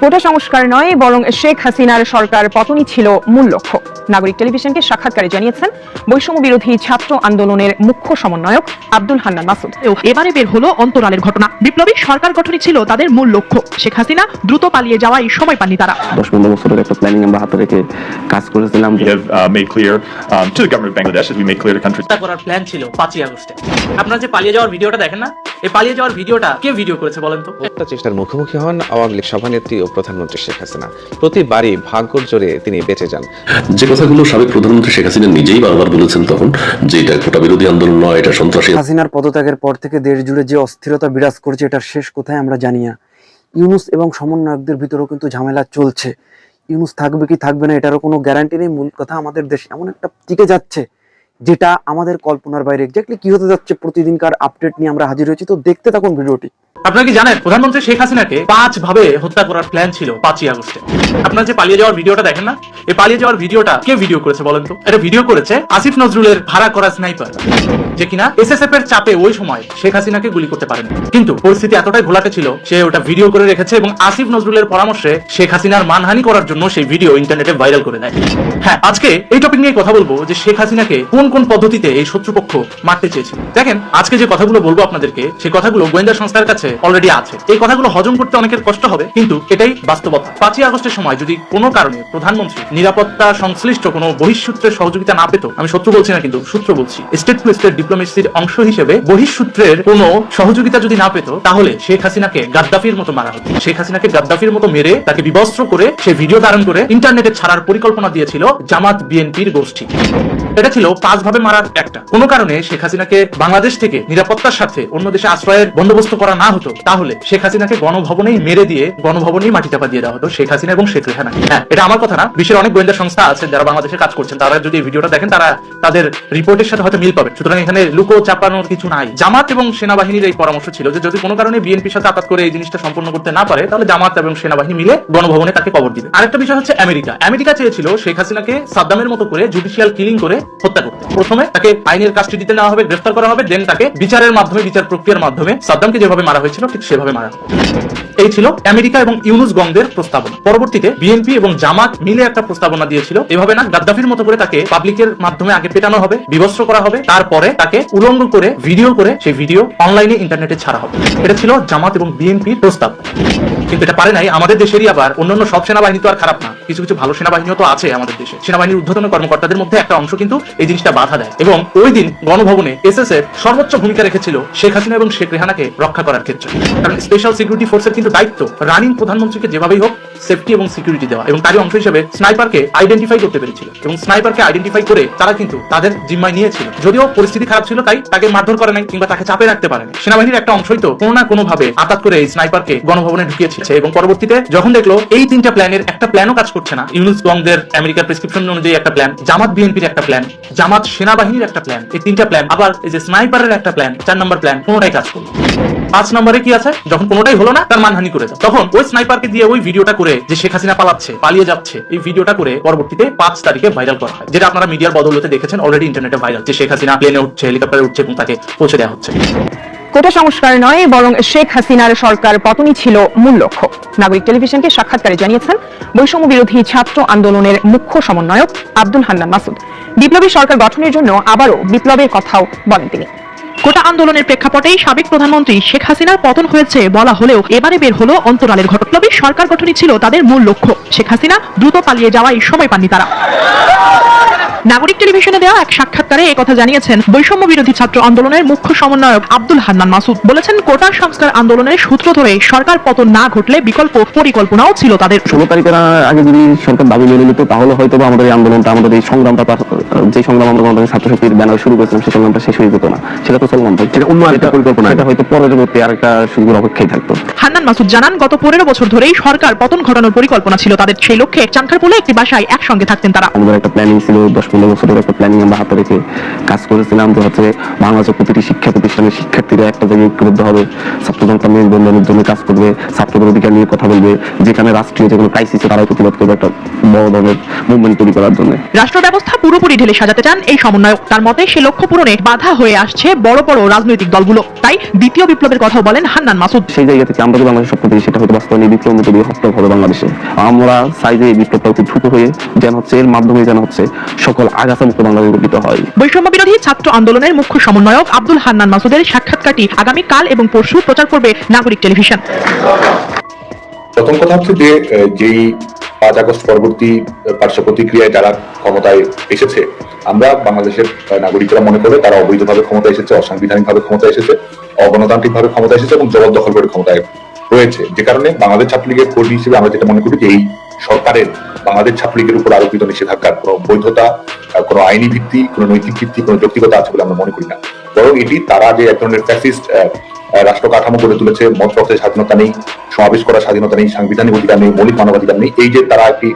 কোটা সংস্কার নয় বরং শেখ হাসিনার সরকার পতনই ছিল মূল লক্ষ্য। নাগরিক টেলিভিশনকে সাক্ষাৎকারে জানিয়েছেন বৈষম্য বিরোধী ছাত্র আন্দোলনের মুখ্য সমন্বয়ক আব্দুল হান্নান মাসুদ। এবারে বের হলো অন্তরালের ঘটনা। বিপ্লবী সরকার গঠনই ছিল তাদের মূল লক্ষ্য। শেখ হাসিনা দ্রুত পালিয়ে যাওয়াই সময় পাননি তারা। দশ পনেরো বছরের একটা প্ল্যানিং আমরা হাতে রেখে কাজ করেছিলাম। Uh. হত্যা করার প্ল্যান ছিল পাঁচই আগস্টে। আপনারা যে পালিয়ে যাওয়ার ভিডিওটা দেখেন না এই পালিয়ে যাওয়ার ভিডিওটা কে ভিডিও করেছে বলেন তো? একটা চেষ্টার মুখোমুখি হন আওয়ামী লীগ সভানেত্রী ও প্রধানমন্ত্রী শেখ হাসিনা। প্রতিবারই ভাগ্যর জোরে তিনি বেঁচে যান। যে কথাগুলো সাবেক প্রধানমন্ত্রী শেখ হাসিনা নিজেই বারবার বলেছেন তখন যে এটা কোটা বিরোধী আন্দোলন নয় এটা সন্ত্রাসী হাসিনার পদত্যাগের পর থেকে দেশ জুড়ে যে অস্থিরতা বিরাজ করছে এটার শেষ কোথায় আমরা জানি না। ইউনুস এবং সমন্বয়কদের ভিতরেও কিন্তু ঝামেলা চলছে। ইউনুস থাকবে কি থাকবে না এটারও কোনো গ্যারান্টি নেই। মূল কথা আমাদের দেশ এমন একটা টিকে যাচ্ছে। যেটা আমাদের কল্পনার বাইরে এক্স্যাক্টলি কি হতে যাচ্ছে প্রতিদিনকার আপডেট নিয়ে আমরা হাজির হয়েছি। তো দেখতে থাকুন ভিডিওটি। আপনারা কি জানেন, প্রধানমন্ত্রী শেখ হাসিনাকে পাঁচ ভাবে হত্যা করার প্ল্যান ছিল পাঁচই আগস্টে। আপনারা যে পালিয়ে যাওয়ার ভিডিওটা দেখেন না? এই পালিয়ে যাওয়ার ভিডিওটা কে ভিডিও করেছে বলেন তো? এটা ভিডিও করেছে আসিফ নজরুলের ভাড়া করা স্নাইপার যে কিনা এসএসএফ এর চাপে ওই সময় শেখ হাসিনাকে গুলি করতে পারেন। কিন্তু পরিস্থিতি এতটাই ঘোলাটে ছিল, সে ওটা ভিডিও করে রেখেছে এবং আসিফ নজরুলের পরামর্শে শেখ হাসিনার মানহানি করার জন্য সেই ভিডিও ইন্টারনেটে ভাইরাল করে দেয়। হ্যাঁ আজকে এই টপিক নিয়ে কথা বলব যে শেখ হাসিনাকে কোন কোন পদ্ধতিতে এই শত্রুপক্ষ মারতে চেয়েছিল দেখেন, আজকে যে কথাগুলো বলব আপনাদেরকে সেই কথাগুলো গোয়েন্দা সংস্থার কাছে অলরেডি আছে। এই কথাগুলো হজম করতে অনেকের কষ্ট হবে, কিন্তু এটাই বাস্তবতা। পাঁচই আগস্টের সময় যদি কোনো কারণে প্রধানমন্ত্রী নিরাপত্তা সংশ্লিষ্ট কোনো বহিঃসূত্রের সহযোগিতা না পেত, আমি শত্রু বলছি না, কিন্তু সূত্র বলছি, স্টেট টু স্টেট ডিপ্লোমেসির অংশ হিসেবে বহিঃসূত্রের কোনো সহযোগিতা যদি না পেত, তাহলে শেখ হাসিনাকে গাদ্দাফির মতো মারা হতো। শেখ হাসিনাকে গাদ্দাফির মতো মেরে তাকে বিবস্ত্র করে সে ভিডিও ধারণ করে ইন্টারনেটে ছাড়ার পরিকল্পনা দিয়েছিল জামাত বিএনপির গোষ্ঠী। এটা ছিল পাঁচ ভাবে মারার একটা। কোনো কারণে শেখ হাসিনাকে বাংলাদেশ থেকে নিরাপত্তার সাথে অন্য দেশে আশ্রয়ের বন্দোবস্ত করা না হতো, তাহলে শেখ হাসিনাকে গণভবনেই মেরে দিয়ে গণভবনেই মাটি চাপা দিয়ে দেওয়া হতো শেখ হাসিনা এবং শেখ রেহানা। হ্যাঁ এটা আমার কথা না, বিশ্বের অনেক গোয়েন্দা সংস্থা আছে যারা বাংলাদেশে কাজ করছেন। তারা যদি ভিডিওটা দেখেন, তারা তাদের রিপোর্টের সাথে হয়তো মিল পাবে সুতরাং এখানে লুকো চাপানোর কিছু নাই। জামাত এবং সেনাবাহিনীর এই পরামর্শ ছিল যে, যদি কোনো কারণে বিএনপির সাথে আঘাত করে এই জিনিসটা সম্পন্ন করতে না পারে, তাহলে জামাত এবং সেনাবাহিনী মিলে গণভবনে তাকে কবর দিবে। আরেকটা বিষয় হচ্ছে আমেরিকা। আমেরিকা চেয়েছিল শেখ হাসিনাকে সাদ্দামের মতো করে জুডিশিয়াল কিলিং করে হত্যা করতে। প্রথমে তাকে আইনের কাস্টডিতে নেওয়া হবে, গ্রেফতার করা হবে দেন তাকে বিচারের মাধ্যমে, বিচার প্রক্রিয়ার মাধ্যমে সাদ্দামকে যেভাবে মারা হয়েছিল, ঠিক সেভাবে মারা হবে এই ছিল আমেরিকা এবং ইউনুস গঙ্গের প্রস্তাবনা। পরবর্তীতে বিএনপি এবং জামাত মিলে একটা প্রস্তাবনা দিয়েছিল। এভাবে না, গাদ্দাফির মতো করে তাকে পাবলিকের মাধ্যমে আগে পেটানো হবে বিবস্ত্র করা হবে, তারপরে তাকে উলঙ্গ করে, ভিডিও করে, সেই ভিডিও অনলাইনে ইন্টারনেটে ছাড়া হবে। এটা ছিল জামাত এবং বিএনপির প্রস্তাব। কিন্তু এটা পারে নাই, আমাদের দেশেরই আবার অন্যান্য সব সেনাবাহিনী তো আর খারাপ না। কিছু কিছু ভালো সেনাবাহিনীও তো আছে আমাদের দেশে। সেনাবাহিনীর ঊর্ধ্বতন কর্মকর্তাদের মধ্যে একটা অংশ কিন্তু এই জিনিসটা বাধা দেয়। এবং ওই দিন গণভবনে এসএসএফ সর্বোচ্চ ভূমিকা রেখেছিল শেখ হাসিনা এবং শেখ রেহানাকে রক্ষা করার ক্ষেত্রে। কারণ স্পেশাল সিকিউরিটি ফোর্সের কিন্তু দায়িত্ব। রানিং প্রধানমন্ত্রীকে যেভাবেই হোক সেফটি এবং সিকিউরিটি দেওয়া। এবং তারই অংশ হিসেবে স্নাইপারকে আইডেন্টিফাই করতে পেরেছিল। এবং স্নাইপারকে আইডেন্টিফাই করে তারা কিন্তু তাদের জিম্মায় নিয়েছিল। যদিও পরিস্থিতি খারাপ ছিল তাই তাকে মারধর করে নাই কিংবা তাকে চাপে রাখতে পারেনি। সেনাবাহিনীর একটা অংশই তো কোনো না কোনো ভাবে আঘাত করে এই স্নাইপারকে গণভবনে ঢুকিয়েছে। এবং পরবর্তীতে যখন দেখল এই তিনটা প্ল্যানের একটা প্ল্যানও কাজ করছে না, ইউনুস গংদের আমেরিকার প্রেসক্রিপশন অনুযায়ী একটা প্ল্যান, জামাত বিএনপির একটা প্ল্যান, জামাত সেনাবাহিনীর একটা প্ল্যান, এই তিনটা প্ল্যান, আবার এই যে স্নাইপারের একটা প্ল্যান, চার নম্বর প্ল্যান কোনোটাই কাজ করল। পাঁচ নম্বরে কি আছে? যখন কোনোটাই হলো না, তার মানহানি করে দাও। তখন ওই স্নাইপারকে দিয়ে ওই ভিডিওটা করে যে শেখ হাসিনা পালাচ্ছে, পালিয়ে যাচ্ছে, এই ভিডিওটা করে পরবর্তীতে পাঁচ তারিখে ভাইরাল করা হয়, যেটা আপনারা মিডিয়ার বদলতে দেখেছেন অলরেডি ইন্টারনেটে ভাইরাল যে শেখ হাসিনা প্লেনে উঠছে হেলিকপ্টারে উঠছে এবং তাকে পৌঁছে দেওয়া হচ্ছে। কোটা সংস্কার নয়, বরং শেখ হাসিনার সরকার পতনই ছিল মূল লক্ষ্য। নাগরিক টেলিভিশনকে সাক্ষাৎকারে জানিয়েছেন, বৈষম্য বিরোধী ছাত্র আন্দোলনের মুখ্য সমন্বয়ক আব্দুল হান্নান মাসুদ। বিপ্লবী সরকার গঠনের জন্য আবারও বিপ্লবের কথাও বলেন তিনি। কোটা আন্দোলনের প্রেক্ষাপটেই সাবেক প্রধানমন্ত্রী শেখ হাসিনার পতন হয়েছে বলা হলেও এবারে বের হলো অন্তরালের ঘটনা সরকার গঠনই ছিল তাদের মূল লক্ষ্য। শেখ হাসিনা দ্রুত পালিয়ে যাওয়ায় সময় পাননি তারা। নাগরিক টেলিভিশনে দেওয়া এক সাক্ষাৎকারে এই কথা জানিয়েছেন বৈষম্য বিরোধী ছাত্র আন্দোলনের মুখ্য সমন্বয়ক আব্দুল হান্নান মাসুদ। বলেছেন কোটা সংস্কার আন্দোলনের সূত্র ধরে সরকার পতন না ঘটলে বিকল্প পরিকল্পনাও ছিল তাদের। ষোলো তারিখের আগে যদি সরকার দাবি মেনে নিত তাহলে হয়তো বা আমাদের এই আন্দোলনটা আমাদের এই সংগ্রামটা যে সংগ্রাম আমরা আমাদের ছাত্রশক্তির ব্যানার শুরু করেছিলাম সেই সংগ্রামটা শেষ হয়ে যেত না। সেটা তো চলমান থাকতো। সেটা অন্য একটা পরিকল্পনা। এটা হয়তো পরবর্তী আর একটা সুযোগের অপেক্ষায় থাকতো। হান্নান মাসুদ জানান গত পনেরো বছর ধরেই সরকার পতন ঘটানোর পরিকল্পনা ছিল তাদের। সেই লক্ষ্যে চানখারপুলে একটি বাসায় একসঙ্গে থাকতেন তারা। আমাদের একটা প্ল্যানিং ছিল দশ পনেরো বছরের একটা প্ল্যানিং আমরা হাতে রেখে কাজ করেছিলাম যে হচ্ছে বাংলাদেশের প্রতিটি শিক্ষা প্রতিষ্ঠানের শিক্ষার্থীরা একটা জায়গায় ঐক্যবদ্ধ হবে ছাত্র জনতা মেলবন্ধনের জন্য কাজ করবে ছাত্রদের অধিকার নিয়ে কথা বলবে যেখানে রাষ্ট্রীয় যে কোনো ক্রাইসিসে তারা প্রতিবাদ করবে একটা বড় ধরনের মুভমেন্ট তৈরি করার জন্য। রাষ্ট্র ব্যবস্থা পুরোপুরি ঢেলে সাজাতে চান এই সমন্বয়ক। তার মতে সে লক্ষ্য পূরণে বাধা হয়ে আসছে বড় বড় রাজনৈতিক দলগুলো। তাই দ্বিতীয় বিপ্লবের কথাও বলেন হান্নান মাসুদ। সেই জায়গা থেকে আমরা যে বাংলাদেশ স্বপ্ন দেখি সেটা হয়তো বাস্তবায়নে বিপ্লব হপ্তাহ হবে বাংলাদেশে। আমরা চাই যে এই বিপ্লবটা অতি দ্রুত হয়ে যেন হচ্ছে এর মাধ্যমে যেন হচ্ছে সকল আগাছা মুক্ত বাংলাদেশ গঠিত হয়। বৈষম্য বিরোধী ছাত্র আন্দোলনের মুখ্য সমন্বয়ক আব্দুল হান্নান মাসুদের সাক্ষাৎকারটি আগামী কাল এবং পরশু প্রচার করবে নাগরিক টেলিভিশন। প্রথম কথা হচ্ছে যে যেই পাঁচ আগস্ট পরবর্তী পার্শ্ব প্রতিক্রিয়ায় যারা ক্ষমতায় এসেছে আমরা বাংলাদেশের নাগরিকরা মনে করে তারা অবৈধভাবে ক্ষমতা এসেছে অসাংবিধানিক ভাবে ক্ষমতা এসেছে অগণতান্ত্রিক ভাবে ক্ষমতা এসেছে এবং জবরদখল করে ক্ষমতায় রয়েছে। যে কারণে বাংলাদেশ ছাত্রলীগের কর্মী হিসেবে আমরা যেটা মনে করি যে এই সরকারের বাংলাদেশ ছাত্রলীগের উপর আরোপিত নিষেধাজ্ঞার কোনো বৈধতা কোনো আইনি ভিত্তি, কোনো নৈতিক ভিত্তি, কোনো যৌক্তিকতা আছে বলে আমরা মনে করি না। বরং এটি তারা যে এক ধরনের ফ্যাসিস্ট রাষ্ট্র কাঠামো গড়ে তুলেছে, মত প্রকাশের স্বাধীনতা নেই, সমাবেশ করার স্বাধীনতা নেই, সাংবিধানিক অধিকার নেই, মৌলিক মানবাধিকার নেই, এই যে তারা একটি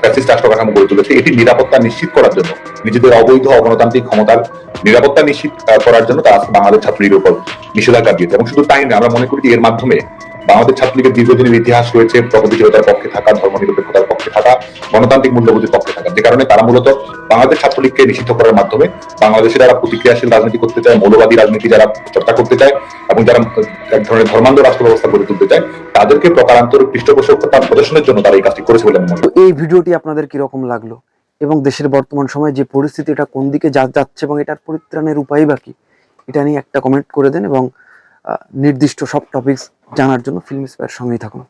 ফ্যাসিস্ট রাষ্ট্র কাঠামো গড়ে তুলেছে, এটি নিরাপত্তা নিশ্চিত করার জন্য, নিজেদের অবৈধ অগণতান্ত্রিক ক্ষমতার নিরাপত্তা নিশ্চিত করার জন্য তারা বাংলাদেশ ছাত্রলীগের উপর নিষেধাজ্ঞা দিয়েছে। এবং শুধু তাই না আমরা মনে করি এর মাধ্যমে বাংলাদেশ ছাত্রলীগের দীর্ঘদিনের ইতিহাস রয়েছে, প্রগতিশীলতার পক্ষে থাকা, ধর্মনিরপেক্ষতার পক্ষে থাকা, গণতান্ত্রিক মূল্যবোধের পক্ষে থাকা। যে কারণে তারা মূলত বাংলাদেশ ছাত্রলীগকে নিষিদ্ধ করার মাধ্যমে বাংলাদেশে যারা প্রতিক্রিয়াশীল রাজনীতি করতে চায়, মৌলবাদী রাজনীতি যারা চর্চা করতে চায়, এবং যারা এক ধরনের ধর্মান্ধ রাষ্ট্র ব্যবস্থা গড়ে তুলতে চায়, তাদেরকে প্রকারান্তর পৃষ্ঠপোষকতা প্রদর্শনের জন্য তারা এই কাজটি করেছে বলে মনে এই ভিডিওটি আপনাদের কীরকম লাগল? এবং দেশের বর্তমান সময়ে যে পরিস্থিতি, এটা কোন দিকে যা যাচ্ছে এবং এটার পরিত্রাণের উপায় বা কি? এটা নিয়ে একটা কমেন্ট করে দেন এবং নির্দিষ্ট সব টপিকস জানার জন্য ফিল্ম স্পেয়ার সঙ্গেই থাকুন।